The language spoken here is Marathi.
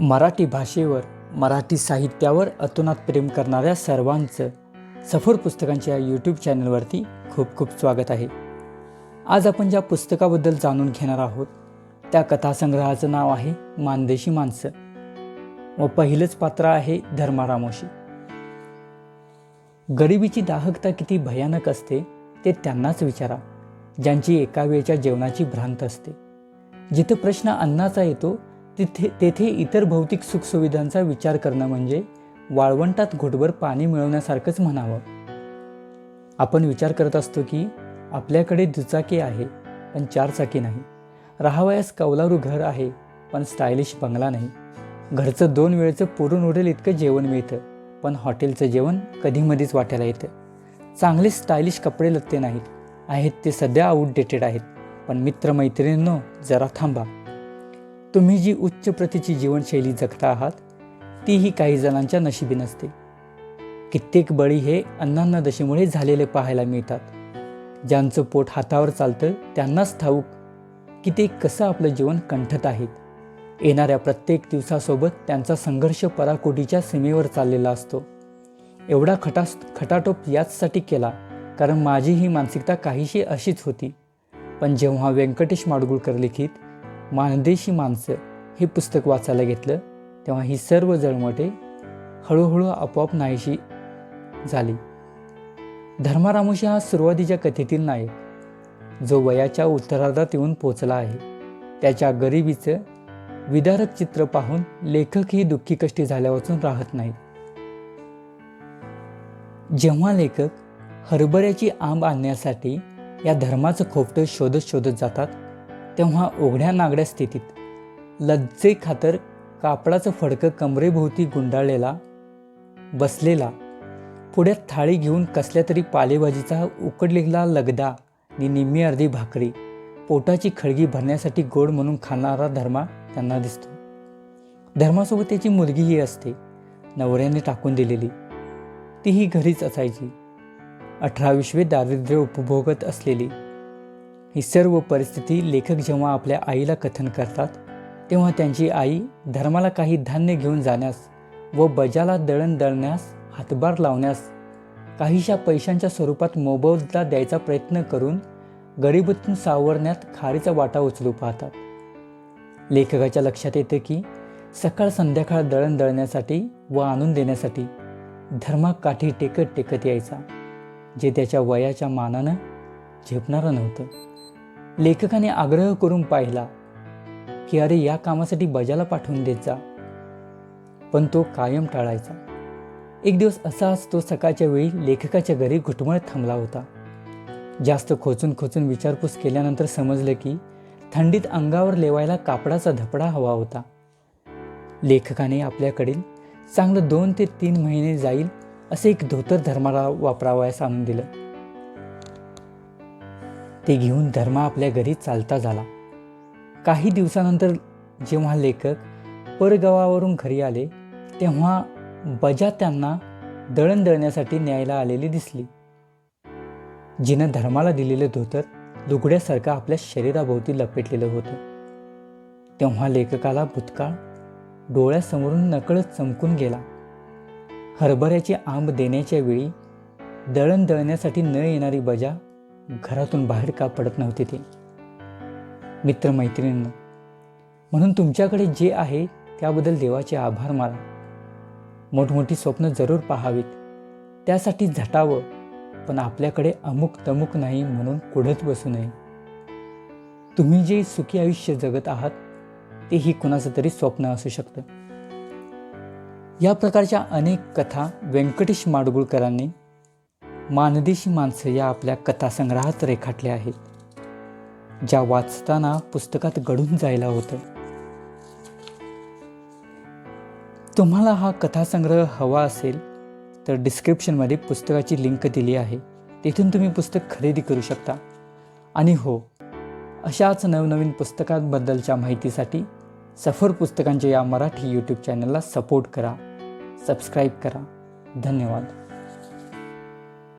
मराठी भाषेवर मराठी साहित्यावर अतोनात प्रेम करणाऱ्या सर्वांचं सफर पुस्तकांच्या यूट्यूब चॅनलवरती खूप खूप स्वागत आहे. आज आपण ज्या पुस्तकाबद्दल जाणून घेणार आहोत त्या कथासंग्रहाचं नाव आहे मानदेशी माणसं. व पहिलंच पात्र आहे धर्मारामोशी गरिबीची दाहकता किती भयानक असते ते त्यांनाच विचारा. ज्यांची एका वेळच्या जेवणाची भ्रांत असते. जिथं प्रश्न अन्नाचा येतो तिथे तेथे इतर भौतिक सुखसुविधांचा विचार करणं म्हणजे वाळवंटात घोटभर पाणी मिळवण्यासारखंच म्हणावं. आपण विचार करत असतो की आपल्याकडे दुचाकी आहे पण चारचाकी नाही. राहावयास कौलारू घर आहे पण स्टायलिश बंगला नाही. घरचं दोन वेळचं पुरून उडेल इतकं जेवण मिळतं पण हॉटेलचं जेवण कधीमधीच वाटायला येतं. चांगले स्टायलिश कपडे लत्ते नाहीत. आहेत ते सध्या आउटडेटेड आहेत पण मित्रमैत्रिणींनो जरा थांबा. तुम्ही जी उच्च प्रतीची जीवनशैली जगता आहात तीही काही जणांच्या नशिबी नसते. कित्येक बळी हे अन्नान्नदशेमुळे झालेले पाहायला मिळतात. ज्यांचं पोट हातावर चालतं त्यांनाच ठाऊक की ते कसं आपलं जीवन कंठत आहेत. येणाऱ्या प्रत्येक दिवसासोबत त्यांचा संघर्ष पराकोटीच्या सीमेवर चाललेला असतो. एवढा खटास खटाटोप याचसाठी केला कारण माझी ही मानसिकता काहीशी अशीच होती. पण जेव्हा व्यंकटेश माडगुळकर लिखित मानदेशी माणसं हे पुस्तक वाचायला घेतलं तेव्हा ही सर्व जळमटे हळूहळू आपोआप नाहीशी झाली. धर्मारामोशी हा सुरुवातीच्या कथेतील नायक जो वयाच्या उत्तरार्धात येऊन पोचला आहे. त्याच्या गरिबीचं विदारक चित्र पाहून लेखकही दुःखी कष्टी झाल्यावाचून राहत नाहीत. जेव्हा लेखक हरभऱ्याची आंब आणण्यासाठी या धर्माचं खोपटं शोधत शोधत जातात तेव्हा उघड्या नागड्या स्थितीत लज्जे खातर कापडाचं फडकं कमरेभोवती गुंडाळलेला बसलेला पुढ्यात थाळी घेऊन कसल्या तरी पालेभाजीचा उकडलेला लगदा नि निम्मी अर्धी भाकरी पोटाची खळगी भरण्यासाठी गोड म्हणून खाणारा धर्मा त्यांना दिसतो. धर्मासोबत त्याची मुलगीही असते नवऱ्याने टाकून दिलेली. तीही घरीच असायची. अठरा विश्वे दारिद्र्य उपभोगत असलेली. ही सर्व परिस्थिती लेखक जेव्हा आपल्या आईला कथन करतात तेव्हा त्यांची आई धर्माला काही धान्य घेऊन जाण्यास व बजाला दळण दळण्यास हातभार लावण्यास काहीशा पैशांच्या स्वरूपात मोबदला द्यायचा प्रयत्न करून गरिबीतून सावरण्यात खारीचा वाटा उचलू पाहतात. लेखकाच्या लक्षात येते की सकाळ संध्याकाळ दळण दळण्यासाठी व आणून देण्यासाठी धर्मा काठी टेकत टेकत यायचा जे त्याच्या वयाच्या मानानं झेपणारं नव्हतं. लेखकाने आग्रह करून पाहिला की अरे या कामासाठी बजाला पाठवून देत जा. पण तो कायम टाळायचा. एक दिवस असाच तो सकाळच्या वेळी लेखकाच्या घरी घुटमळत थांबला होता. जास्त खोचून खोचून विचारपूस केल्यानंतर समजलं की थंडीत अंगावर लेवायला कापडाचा धपडा हवा होता. लेखकाने आपल्याकडील चांगलं दोन ते तीन महिने जाईल असे एक धोतर धर्माला वापरावयास आणून दिलं. ते घेऊन धर्मा आपल्या घरी चालता झाला. काही दिवसानंतर जेव्हा लेखक परगावावरून घरी आले तेव्हा बजा त्यांना दळण दळण्यासाठी न्यायला आलेली दिसली. जिनं धर्माला दिलेलं धोतर लुगड्यासारखं आपल्या शरीराभोवती लपेटलेलं होतं. तेव्हा लेखकाला भूतकाळ डोळ्यासमोरून नकळत चमकून गेला. हरभऱ्याची आंब देण्याच्या वेळी दळण दळण्यासाठी न येणारी बजा घरातून बाहेर का पडत नव्हते ते? मित्रमैत्रिणींना. म्हणून तुमच्याकडे जे आहे त्याबद्दल देवाचे आभार माना. मोठमोठी स्वप्न जरूर पाहावीत. त्यासाठी झटावं पण आपल्याकडे अमुक तमुक नाही म्हणून कुढत बसू नये. तुम्ही जे सुखी आयुष्य जगत आहात तेही कुणाचं तरी स्वप्न असू शकतं. या प्रकारच्या अनेक कथा व्यंकटेश माडगुळकरांनी मानदेशी माणसं या आपल्या कथासंग्रहात रेखाटल्या आहेत ज्या वाचताना पुस्तकात घडून जायला होतं. तुम्हाला हा कथासंग्रह हवा असेल तर डिस्क्रिप्शनमध्ये पुस्तकाची लिंक दिली आहे. तेथून तुम्ही पुस्तक खरेदी करू शकता. आणि हो अशाच नवनवीन पुस्तकांबद्दलच्या माहितीसाठी सफर पुस्तकांच्या या मराठी यूट्यूब चॅनलला सपोर्ट करा सबस्क्राईब करा. धन्यवाद.